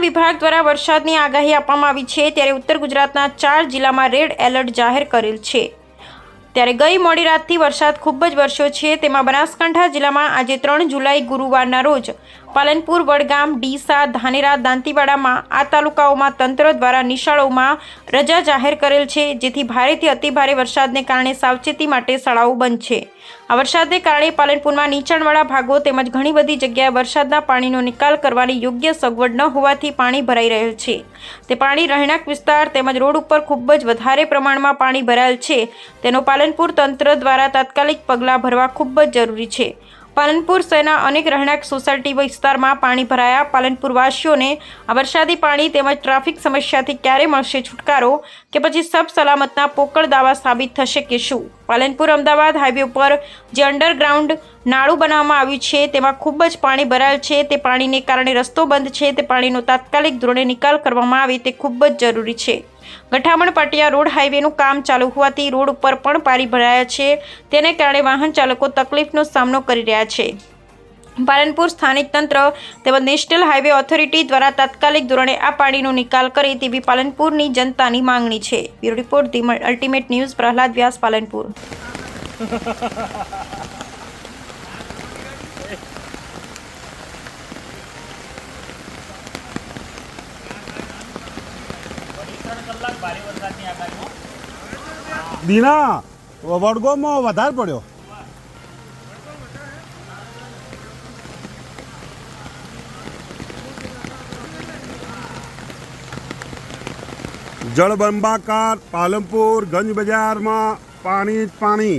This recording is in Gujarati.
વિભાગ દ્વારા વરસાદની આગાહી આપવામાં આવી છે ત્યારે ઉત્તર ગુજરાતના ચાર જિલ્લામાં રેડ એલર્ટ જાહેર કરેલ છે. ત્યારે ગઈ મોડી રાતથી વરસાદ ખૂબ જ વરસ્યો છે. તેમાં બનાસકાંઠા જિલ્લામાં આજે ત્રણ જુલાઈ ગુરુવારના રોજ પાલનપુર, વડગામ, ડીસા, ધાનેરા, દાંતીવાડામાં આ તાલુકાઓમાં તંત્ર દ્વારા નિશાળોમાં રજા જાહેર કરેલ છે, જેથી ભારેથી અતિભારે વરસાદને કારણે સાવચેતી માટે શાળાઓ બંધ છે. આ વરસાદને કારણે પાલનપુરમાં નીચાણવાળા ભાગો તેમજ ઘણી બધી જગ્યાએ વરસાદના પાણીનો નિકાલ કરવાની યોગ્ય સગવડ ન હોવાથી પાણી ભરાઈ રહેલ છે. તે પાણી રહેણાંક વિસ્તાર તેમજ રોડ ઉપર ખૂબ જ વધારે પ્રમાણમાં પાણી ભરાયેલ છે. તેનો પાલનપુર તંત્ર દ્વારા તાત્કાલિક પગલાં ભરવા ખૂબ જ જરૂરી છે. પાલનપુર શહેરના અનેક રહેણાંક સોસાયટી વિસ્તારમાં પાણી ભરાયા. પાલનપુરવાસીઓને આ વરસાદી પાણી તેમજ ટ્રાફિક સમસ્યાથી ક્યારે મળશે છુટકારો કે પછી સબ સલામતના પોકળ દાવા સાબિત થશે કે શું? પાલનપુર અમદાવાદ હાઈવે ઉપર જે અંડરગ્રાઉન્ડ નાળું બનાવવામાં આવ્યું છે, તેમાં ખૂબ જ પાણી ભરાયેલ છે. તે પાણીને કારણે રસ્તો બંધ છે. તે પાણીનો તાત્કાલિક ધોરણે નિકાલ કરવામાં આવે તે ખૂબ જ જરૂરી છે. ગઠામણ પાટિયા રોડ હાઈવેનું કામ ચાલુ હોવાથી રોડ ઉપર પણ પારી ભરાયા છે. તેને કારણે વાહન ચાલકો તકલીફનો સામનો કરી રહ્યા છે. પાલનપુર સ્થાનિક તંત્ર તેમજ નેશનલ હાઈવે ઓથોરિટી દ્વારા તાત્કાલિક ધોરણે આ પાણીનો નિકાલ કરે તેવી પાલનપુરની જનતાની માંગણી છે. Bureau report the ultimate news Prahlad Vyas Palanpur. દીના વડગોમાં વધારે પડ્યો. જળબંબાકાર પાલનપુર ગંજ બજારમાં પાણી જ પાણી.